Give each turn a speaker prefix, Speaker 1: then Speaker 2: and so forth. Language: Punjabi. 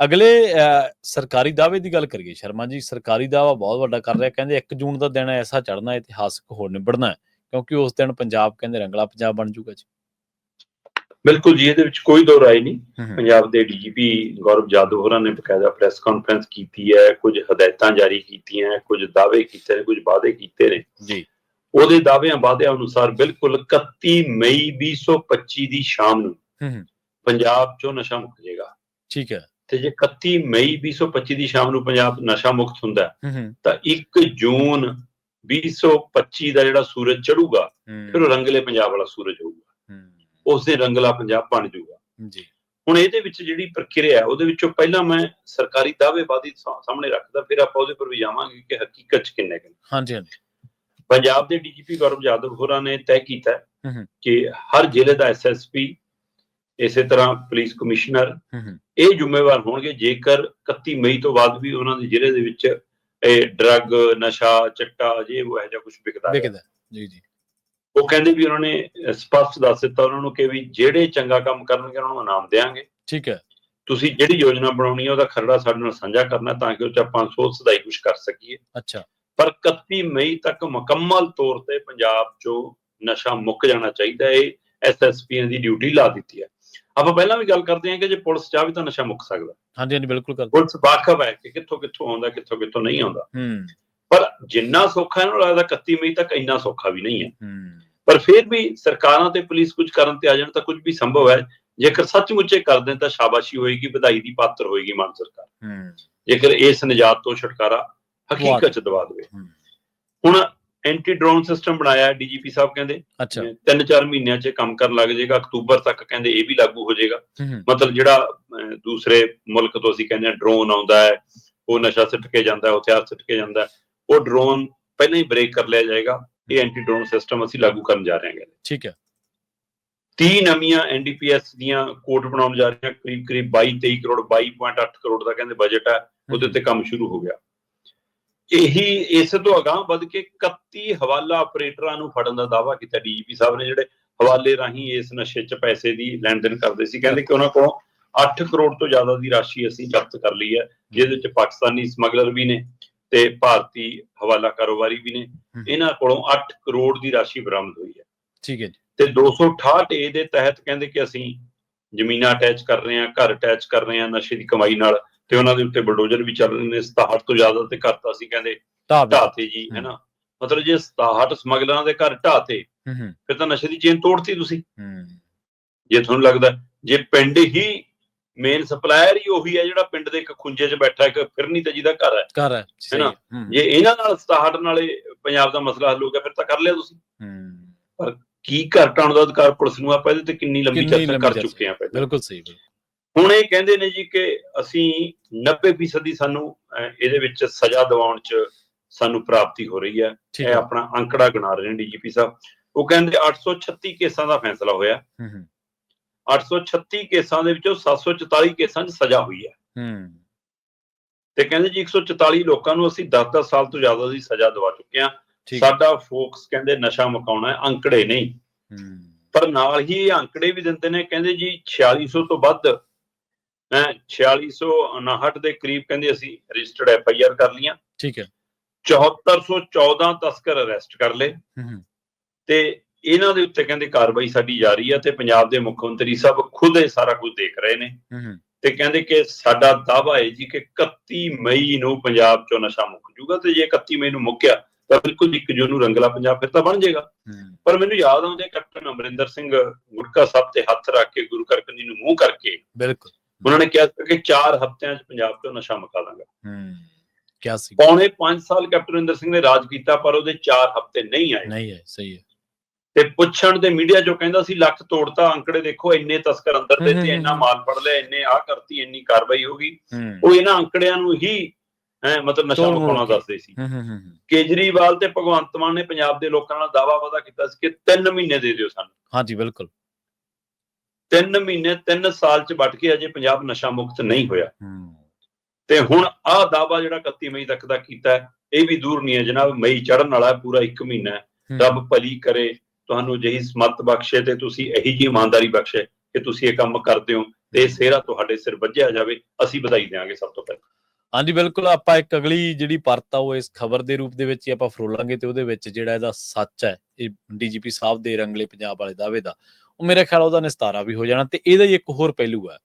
Speaker 1: ਅਗਲੇ ਸਰਕਾਰੀ ਦਾਅਵੇ ਦੀ ਗੱਲ ਕਰੀਏ ਸ਼ਰਮਾ ਜੀ ਸਰਕਾਰੀ ਦਾਅਵਾ ਬਹੁਤ ਵੱਡਾ ਕਰ ਰਿਹਾ ਕਹਿੰਦੇ 1 ਜੂਨ ਦਾ ਦਿਨ ਐਸਾ ਚੜ੍ਹਨਾ ਇਤਿਹਾਸਕ ਹੋ ਨਿਬੜਨਾ ਕਿਉਂਕਿ ਉਸ ਦਿਨ ਪੰਜਾਬ ਕਹਿੰਦੇ ਰੰਗਲਾ ਪੰਜਾਬ ਬਣ ਜਾਊਗਾ ਜੀ।
Speaker 2: ਬਿਲਕੁਲ ਜੀ ਇਹਦੇ ਵਿੱਚ ਕੋਈ ਦੋ ਰਾਏ ਨਹੀਂ। ਪੰਜਾਬ ਦੇ ਡੀਜੀਪੀ ਗੌਰਵ ਜਾਦਵ ਹੋਰਾਂ ਨੇ ਬਕਾਇਦਾ ਪ੍ਰੈਸ ਕਾਨਫਰੰਸ ਕੀਤੀ ਹੈ ਕੁਝ ਹਦਾਇਤਾਂ ਜਾਰੀ ਕੀਤੀਆਂ ਕੁਝ ਦਾਅਵੇ ਕੀਤੇ ਨੇ ਕੁਝ ਵਾਅਦੇ ਕੀਤੇ ਨੇ।
Speaker 1: ਜੀ।
Speaker 2: ਉਹਦੇ ਦਾਅਵਿਆਂ ਵਾਅਦਿਆਂ ਅਨੁਸਾਰ ਬਿਲਕੁਲ 31 ਮਈ 2025 ਦੀ ਸ਼ਾਮ ਨੂੰ ਪੰਜਾਬ 'ਚੋਂ ਨਸ਼ਾ ਮੁੱਕ ਜਾਏਗਾ।
Speaker 1: ਠੀਕ ਹੈ।
Speaker 2: ਤੇ ਜੇ 31 ਮਈ 2025 ਦੀ ਸ਼ਾਮ ਨੂੰ ਪੰਜਾਬ ਨਸ਼ਾ ਮੁਕਤ ਹੁੰਦਾ ਤਾਂ 1 ਜੂਨ 2025 ਦਾ ਜਿਹੜਾ ਸੂਰਜ ਚੜੂਗਾ ਫਿਰ ਉਹ ਰੰਗਲੇ ਪੰਜਾਬ ਵਾਲਾ ਸੂਰਜ ਹੋਊਗਾ। ਉਸ ਦੇ ਰੰਗਲਾ ਪੰਜਾਬ ਬਣ ਜਾਊਗਾ।
Speaker 1: ਜੀ।
Speaker 2: ਹੁਣ ਇਹਦੇ ਵਿੱਚ ਜਿਹੜੀ ਪ੍ਰਕਿਰਿਆ ਹੈ ਉਹਦੇ ਵਿੱਚੋਂ ਪਹਿਲਾਂ ਮੈਂ ਸਰਕਾਰੀ ਦਾਅਵੇਬਾਜ਼ੀ ਸਾਹਮਣੇ ਰੱਖਦਾ ਫਿਰ ਆਪਾਂ ਉਹਦੇ ਪਰ ਵੀ ਜਾਵਾਂਗੇ ਕਿ ਹਕੀਕਤ 'ਚ ਕਿੰਨੇ ਕੁ ਨੇ।
Speaker 1: ਹਾਂਜੀ ਹਾਂਜੀ।
Speaker 2: ਪੰਜਾਬ ਦੇ ਡੀਜੀਪੀ ਗੌਰਵ ਜਾਦਵ ਹੋਰਾਂ ਨੇ ਤੈਅ ਕੀਤਾ ਕਿ ਹਰ ਜ਼ਿਲ੍ਹੇ ਦਾ ਐਸਐਸਪੀ ਇਸੇ ਤਰ੍ਹਾਂ ਪੁਲਿਸ ਕਮਿਸ਼ਨਰ ਇਹ ਜ਼ਿੰਮੇਵਾਰ ਹੋਣਗੇ ਜੇਕਰ 31 ਮਈ ਤੋਂ ਬਾਅਦ ਵੀ ਉਹਨਾਂ ਦੇ ਜ਼ਿਲ੍ਹੇ ਦੇ ਵਿੱਚ ਇਹ ਡਰੱਗ ਨਸ਼ਾ ਚਿੱਟਾ ਜੇ ਉਹ ਇਹੋ ਜਿਹਾ ਕੁਝ ਵਿਕਦਾ ਹੈ।
Speaker 1: ਵਿਕਦਾ ਹੈ। ਜੀ ਜੀ।
Speaker 2: ਉਹ ਕਹਿੰਦੇ ਵੀ ਉਹਨਾਂ ਨੇ ਸਪਸ਼ਟ ਦੱਸ ਦਿੱਤਾ ਉਹਨਾਂ ਨੂੰ ਕਿ ਵੀ ਜਿਹੜੇ ਚੰਗਾ ਕੰਮ ਕਰਨਗੇ ਉਹਨਾਂ ਨੂੰ ਇਨਾਮ ਦੇਵਾਂਗੇ।
Speaker 1: ਠੀਕ ਹੈ।
Speaker 2: ਤੁਸੀਂ ਜਿਹੜੀ ਯੋਜਨਾ ਬਣਾਉਣੀ ਹੈ ਉਹਦਾ ਖਰੜਾ ਸਾਡੇ ਨਾਲ ਸਾਂਝਾ ਕਰਨਾ ਤਾਂ ਕਿ ਉਹ ਚ ਆਪਾਂ ਸੋਚ ਸਦਾਈ ਕੁਝ ਕਰ ਸਕੀਏ।
Speaker 1: ਅੱਛਾ।
Speaker 2: ਪਰ 31 ਮਈ ਤੱਕ ਮੁਕੰਮਲ ਤੌਰ ਤੇ ਪੰਜਾਬ 'ਚੋਂ ਨਸ਼ਾ ਮੁੱਕ ਜਾਣਾ ਚਾਹੀਦਾ ਹੈ ਐਸਐਸਪੀ ਦੀ ਡਿਊਟੀ ਲਾ ਦਿੱਤੀ ਹੈ। ਆਪਾਂ ਪਹਿਲਾਂ ਵੀ ਗੱਲ ਕਰਦੇ ਹਾਂ ਕਿ ਜੇ ਪੁਲਿਸ ਚਾਹੇ ਤਾਂ ਨਸ਼ਾ ਮੁੱਕ ਸਕਦਾ।
Speaker 1: ਹਾਂਜੀ ਹਾਂਜੀ ਬਿਲਕੁਲ ਕਰ
Speaker 2: ਪੁਲਿਸ ਵਾਕਫ ਹੈ ਕਿ ਕਿੱਥੋਂ ਕਿੱਥੋਂ ਆਉਂਦਾ ਕਿੱਥੋਂ ਕਿੱਥੋਂ ਨਹੀਂ ਆਉਂਦਾ।
Speaker 1: ਹੂੰ।
Speaker 2: ਪਰ ਜਿੰਨਾ ਸੌਖਾ ਇਹਨੂੰ ਲੱਗਦਾ 31 ਮਈ ਤੱਕ ਇੰਨਾ ਸੌਖਾ ਵੀ ਨਹੀਂ ਹੈ।
Speaker 1: ਹੂੰ।
Speaker 2: ਪਰ ਫਿਰ ਵੀ ਸਰਕਾਰਾਂ ਤੇ ਪੁਲਿਸ ਕੁਝ ਕਰਨ ਤੇ ਆ ਜਾਣ ਤਾਂ ਕੁਝ ਵੀ ਸੰਭਵ ਹੈ। ਜੇਕਰ ਸੱਚਮੁੱਚ ਇਹ ਕਰਦੇ ਤਾਂ ਸ਼ਾਬਾਸ਼ੀ ਹੋਏਗੀ ਵਧਾਈ ਦੀ ਪਾਤਰ ਹੋਏਗੀ ਮਾਨ ਸਰਕਾਰ।
Speaker 1: ਹੂੰ।
Speaker 2: ਜੇਕਰ ਇਸ ਨਿਜਾਤ ਤੋਂ ਛੁਟਕਾਰਾ ਹਕੀਕਤ ਚ ਦਵਾ ਦੇਵੇ।
Speaker 1: ਹੂੰ,
Speaker 2: ਹੁਣ ਐਂਟੀ ਡਰੋਨ ਸਿਸਟਮ ਬਣਾਇਆ ਡੀਜੀਪੀ ਸਾਹਿਬ ਕਹਿੰਦੇ।
Speaker 1: ਅੱਛਾ।
Speaker 2: ਤਿੰਨ ਚਾਰ ਮਹੀਨਿਆਂ 'ਚ ਕੰਮ ਕਰਨ ਲੱਗ ਜਾਏਗਾ ਅਕਤੂਬਰ ਤੱਕ ਕਹਿੰਦੇ ਇਹ ਵੀ ਲਾਗੂ ਹੋ ਜਾਏਗਾ।
Speaker 1: ਹੂੰ ਹੂੰ,
Speaker 2: ਮਤਲਬ ਜਿਹੜਾ ਦੂਸਰੇ ਮੁਲਕ ਤੋਂ ਅਸੀਂ ਕਹਿੰਦੇ ਆ ਡਰੋਨ ਆਉਂਦਾ ਹੈ ਉਹ ਨਸ਼ਾ ਸਿੱਟ ਕੇ ਜਾਂਦਾ ਹੈ ਹਥਿਆਰ ਸਿੱਟ ਕੇ ਜਾਂਦਾ ਹੈ ਉਹ ਡਰੋਨ ਪਹਿਲਾਂ ਹੀ ਬ੍ਰੇਕ ਕਰ ਲਿਆ ਜਾਏਗਾ ਇਹ ਐਂਟੀ ਡਰੋਨ ਸਿਸਟਮ ਅਸੀਂ ਲਾਗੂ ਕਰਨ ਜਾ ਰਹੇ ਹਾਂ।
Speaker 1: ਠੀਕ ਹੈ।
Speaker 2: 30 ਨਵੀਆਂ ਐਨਡੀਪੀਐਸ ਦੀਆਂ ਕੋਡ ਬਣਾਉਣ ਜਾ ਰਹੀਆਂ ਕਰੀਬ ਕਰੀਬ 22 23 ਕਰੋੜ 22.8 ਕਰੋੜ ਦਾ ਕਹਿੰਦੇ ਬਜਟ ਹੈ ਉਹਦੇ ਤੇ ਕੰਮ ਸ਼ੁਰੂ ਹੋ ਗਿਆ। ਇਹੀ ਇਸ ਤੋਂ ਅਗਾਹ ਵੱਧ ਕੇ 31 ਹਵਾਲਾ ਆਪਰੇਟਰਾਂ ਨੂੰ ਫੜਨ ਦਾ ਦਾਅਵਾ ਕੀਤਾ। ਡੀਜੀਪੀ ਸਾਹਿਬ ਨੇ ਜਿਹੜੇ ਹਵਾਲੇ ਰਾਹੀਂ ਇਸ ਨਸ਼ੇ 'ਚ ਪੈਸੇ ਦੀ ਲੈਣ ਦੇਣ ਕਰਦੇ ਸੀ ਕਹਿੰਦੇ ਕਿ ਉਹਨਾਂ ਕੋਲੋਂ 8 ਕਰੋੜ ਤੋਂ ਜ਼ਿਆਦਾ ਦੀ ਰਾਸ਼ੀ ਅਸੀਂ ਜ਼ਬਤ ਕਰ ਲਈ ਹੈ ਜਿਹਦੇ ਵਿੱਚ ਪਾਕਿਸਤਾਨੀ ਸਮਗਲਰ ਵੀ ਨੇ ਤੇ ਭਾਰਤੀ ਹਵਾਲਾ ਕਾਰੋਬਾਰੀ ਵੀ ਨੇ। ਇਹਨਾਂ ਕੋਲੋਂ 8 ਕਰੋੜ ਦੀ ਰਾਸ਼ੀ ਬਰਾਮਦ ਹੋਈ ਹੈ।
Speaker 1: ਠੀਕ ਹੈ ਜੀ।
Speaker 2: ਤੇ 268 ਏ ਦੇ ਤਹਿਤ ਕਹਿੰਦੇ ਕਿ ਅਸੀਂ ਜ਼ਮੀਨਾਂ ਅਟੈਚ ਕਰ ਰਹੇ ਹਾਂ ਘਰ ਅਟੈਚ ਕਰ ਰਹੇ ਹਾਂ ਨਸ਼ੇ ਦੀ ਕਮਾਈ ਨਾਲ। ਤੇ ਉਹਨਾਂ ਦੇ ਉੱਤੇ ਬਲਡੋਜ਼ਰ ਵੀ ਚੱਲ ਰਹੇ ਨੇ 67 ਤੋਂ ਜ਼ਿਆਦਾ ਤੇ ਘਰ ਤਾਂ ਅਸੀਂ ਕਹਿੰਦੇ ਢਾਤੇ ਜੀ। ਹੈਨਾ? ਮਤਲਬ ਜੇ 67 ਸਮਗਲਰਾਂ ਦੇ ਘਰ ਢਾਤੇ ਫਿਰ ਤਾਂ ਨਸ਼ੇ ਦੀ ਚੇਨ ਤੋੜਤੀ ਤੁਸੀਂ। ਜੇ ਤੁਹਾਨੂੰ ਲੱਗਦਾ ਜੇ ਪਿੰਡ ਹੀ ਮੇਨ ਸਪਲਾਇਰ ਹੀ ਉਹੀ ਹੈ ਜਿਹੜਾ ਪਿੰਡ ਦੇ ਇੱਕ ਖੁੰਝੇ 'ਚ ਬੈਠਾ ਇੱਕ ਫਿਰਨੀ ਤੇ ਜਿਹਦਾ ਘਰ ਹੈ
Speaker 1: ਕਰ ਹੈ ਸਹੀ
Speaker 2: ਨਾ?
Speaker 1: ਹੈ ਹੂੰ।
Speaker 2: ਜੇ ਇਹਨਾਂ ਨਾਲ 67 ਨਾਲੇ ਪੰਜਾਬ ਦਾ ਮਸਲਾ ਹੱਲ ਹੋ ਗਿਆ ਫਿਰ ਤਾਂ ਕਰ ਲਿਆ ਤੁਸੀਂ।
Speaker 1: ਹੂੰ।
Speaker 2: ਕੀ ਘਰ ਢਾਉਣ ਦਾ ਅਧਿਕਾਰ ਪੁਲਿਸ ਨੂੰ ਆਪਾਂ ਇਹਦੇ ਤੇ ਕਿੰਨੀ ਲੰਬੀ ਚਰਚਾ ਕਰ। ਚੁੱਕੇ ਹਾਂ ਪਹਿਲਾਂ।
Speaker 1: ਬਿਲਕੁਲ ਸਹੀ ਬਿਲਕੁਲ।
Speaker 2: ਹੁਣ ਇਹ ਕਹਿੰਦੇ ਨੇ ਜੀ ਕਿ ਅਸੀਂ 90% ਦੀ ਸਾਨੂੰ ਇਹਦੇ ਵਿੱਚ ਸਜ਼ਾ ਦਿਵਾਉਣ 'ਚ ਸਾਨੂੰ ਪ੍ਰਾਪਤੀ ਹੋ ਰਹੀ ਹੈ। ਇਹ ਆਪਣਾ ਅੰਕੜਾ ਗਿਣਾ ਰਹੇ ਨੇ ਡੀਜੀਪੀ ਸਾਹਿਬ। ਉਹ ਕਹਿੰਦੇ 836 ਕੇਸਾਂ ਦਾ ਫੈਸਲਾ ਹੋਇਆ।
Speaker 1: ਹੂੰ ਹੂੰ।
Speaker 2: 836 ਕੇਸਾਂ ਦੇ ਵਿੱਚੋਂ 744 ਕੇਸਾਂ 'ਚ ਸਜ਼ਾ ਹੋਈ ਹੈ।
Speaker 1: ਹੂੰ।
Speaker 2: ਤੇ ਕਹਿੰਦੇ ਜੀ 144 ਲੋਕਾਂ ਨੂੰ ਅਸੀਂ 10-10 ਸਾਲ ਤੋਂ ਜ਼ਿਆਦਾ ਦੀ ਸਜ਼ਾ ਦਵਾ ਚੁੱਕੇ ਹੈ। ਸਾਡਾ ਫੋਕਸ ਕਹਿੰਦੇ ਨਸ਼ਾ ਮੁਕਾਉਣਾ ਹੈ ਅੰਕੜੇ ਨਹੀਂ। ਪਰ ਨਾਲ ਹੀ ਇਹ ਅੰਕੜੇ ਵੀ ਦਿੰਦੇ ਨੇ ਕਹਿੰਦੇ ਜੀ 4600 ਤੋਂ ਵੱਧ 4659 ਦੇ ਕਰੀਬ ਕਹਿੰਦੇ ਅਸੀਂ ਰਜਿਸਟਰਡ ਐਫ ਆਈ ਆਰ ਕਰ ਲੀਆਂ
Speaker 1: ਠੀਕ ਹੈ।
Speaker 2: 7414 ਤਸਕਰ ਅਰੈਸਟ ਕਰ ਲਏ।
Speaker 1: ਹੂੰ
Speaker 2: ਤੇ ਇਹਨਾਂ ਦੇ ਉੱਤੇ ਕਹਿੰਦੇ ਕਾਰਵਾਈ ਸਾਡੀ ਜਾਰੀ ਹੈ ਤੇ ਪੰਜਾਬ ਦੇ ਮੁੱਖ ਮੰਤਰੀ ਸਾਹਿਬ ਖੁਦ ਇਹ ਸਾਰਾ ਕੁਝ ਦੇਖ ਰਹੇ ਨੇ।
Speaker 1: ਹੂੰ
Speaker 2: ਤੇ ਕਹਿੰਦੇ ਕਿ ਸਾਡਾ ਦਾਅਵਾ ਹੈ ਜੀ ਕਿ 31 ਮਈ ਨੂੰ ਪੰਜਾਬ ਚੋਂ ਨਸ਼ਾ ਮੁੱਕ ਜੂਗਾ ਤੇ ਜੇ 31 ਮਈ ਨੂੰ ਮੁੱਕਿਆ ਤਾਂ ਬਿਲਕੁਲ ਇੱਕ ਜੂਨ ਨੂੰ ਰੰਗਲਾ ਪੰਜਾਬ ਫਿਰ ਤਾਂ ਬਣ ਜਾਏਗਾ ਪਰ ਮੈਨੂੰ ਯਾਦ ਆਉਂਦੇ ਕੈਪਟਨ ਅਮਰਿੰਦਰ ਸਿੰਘ ਗੁਰਕਾ ਸਾਹਿਬ ਤੇ ਹੱਥ ਰੱਖ ਕੇ ਗੁਰੂ ਕਰਕੰਦੀ ਨੂੰ ਮੂੰਹ ਕਰਕੇ
Speaker 1: ਬਿਲਕੁਲ।
Speaker 2: ਉਹਨਾਂ ਨੇ ਕਿਹਾ ਕਿ 4 ਹਫ਼ਤਿਆਂ 'ਚ ਪੰਜਾਬ ਤੋਂ ਨਸ਼ਾ ਮੁਕਾ ਦਾਂਗਾ।
Speaker 1: ਹੂੰ ਕੀ ਸੀ?
Speaker 2: ਪੌਣੇ 5 ਸਾਲ ਕੈਪਟਨ ਅਮਰਿੰਦਰ ਸਿੰਘ ਨੇ ਰਾਜ ਕੀਤਾ ਪਰ ਉਹਦੇ 4 ਹਫ਼ਤੇ ਨਹੀਂ ਆਏ।
Speaker 1: ਨਹੀਂ ਹੈ ਸਹੀ ਹੈ।
Speaker 2: ਤੇ ਪੁੱਛਣ ਦੇ ਮੀਡੀਆ 'ਚੋਂ ਕਹਿੰਦਾ ਸੀ ਲੱਖ ਤੋੜਤਾ ਅੰਕੜੇ ਦੇਖੋ ਇੰਨੇ ਤਸਕਰ ਅੰਦਰ ਦੇ ਤੇ ਇੰਨਾ। ਮਾਲ ਫੜ ਲਿਆ ਇੰਨੇ ਆਹ ਕਰਤੀ ਇੰਨੀ ਕਾਰਵਾਈ ਹੋ ਗਈ। ਉਹ ਇਹਨਾਂ ਅੰਕੜਿਆਂ ਨੂੰ ਹੀ ਹੈਂ, ਮਤਲਬ ਨਸ਼ਾ ਮੁਕਾਉਣਾ। ਦੱਸਦੇ ਸੀ। ਕੇਜਰੀਵਾਲ ਤੇ ਭਗਵੰਤ ਮਾਨ ਨੇ ਪੰਜਾਬ ਦੇ ਲੋਕਾਂ ਨਾਲ ਦਾਵਾ ਵਾਦਾ ਕੀਤਾ ਸੀ ਕਿ 3 ਮਹੀਨੇ ਦੇ ਦਿਓ ਸਾਨੂੰ।
Speaker 1: ਹਾਂਜੀ ਬਿਲਕੁਲ।
Speaker 2: ਤਿੰਨ ਮਹੀਨੇ ਤਿੰਨ ਸਾਲ ਚ ਵੱਟ ਕੇ ਅਜੇ ਪੰਜਾਬ ਨਸ਼ਾ ਮੁਕਤ ਨਹੀਂ ਹੋਇਆ। ਤੇ ਹੁਣ ਆਹ ਦਾਵਾ ਜਿਹੜਾ 31 ਮਈ ਤੱਕ ਦਾ ਕੀਤਾ ਇਹ ਵੀ ਦੂਰ ਨਹੀਂ ਹੈ ਜਨਾਬ। ਮਈ ਚੜਨ ਵਾਲਾ ਪੂਰਾ 1 ਮਹੀਨਾ ਰੱਬ ਭਲੀ ਕਰੇ ਤੁਹਾਨੂੰ ਜਹੀ ਸਮਤ ਬਖਸ਼ੇ ਤੇ ਤੁਸੀਂ ਇਹੀ ਜੀ ਇਮਾਨਦਾਰੀ ਬਖਸ਼ੇ ਕਿ ਤੁਸੀਂ ਇਹ ਕੰਮ ਕਰਦੇ ਹੋ ਤੇ ਇਹ ਸਿਹਰਾ ਤੁਹਾਡੇ ਸਿਰ ਵੱਜਿਆ ਜਾਵੇ ਅਸੀਂ ਵਧਾਈ ਦੇਵਾਂਗੇ ਸਭ ਤੋਂ ਪਹਿਲਾਂ।
Speaker 1: ਹਾਂਜੀ ਬਿਲਕੁਲ ਆਪਾਂ ਇੱਕ ਅਗਲੀ ਜਿਹੜੀ ਪਰਤਾ ਉਹ ਇਸ ਖਬਰ ਦੇ ਰੂਪ ਦੇ ਵਿੱਚ ਹੀ ਆਪਾਂ ਫਰੋਲਾਂਗੇ ਤੇ ਉਹਦੇ ਵਿੱਚ ਜਿਹੜਾ ਇਹਦਾ ਸੱਚ ਹੈ ਇਹ ਡੀਜੀਪੀ ਸਾਹਿਬ ਦੇ ਰੰਗਲੇ ਪੰਜਾਬ ਵਾਲੇ ਦਾਅਵੇ ਦਾ। ਉਹ ਮੇਰੇ ਖਿਆਲ ਉਹਦਾ ਨਿਸਤਾਰਾ ਵੀ ਹੋ ਜਾਣਾ ਤੇ ਇਹਦਾ ਹੀ ਇੱਕ ਹੋਰ ਪਹਿਲੂ ਹੈ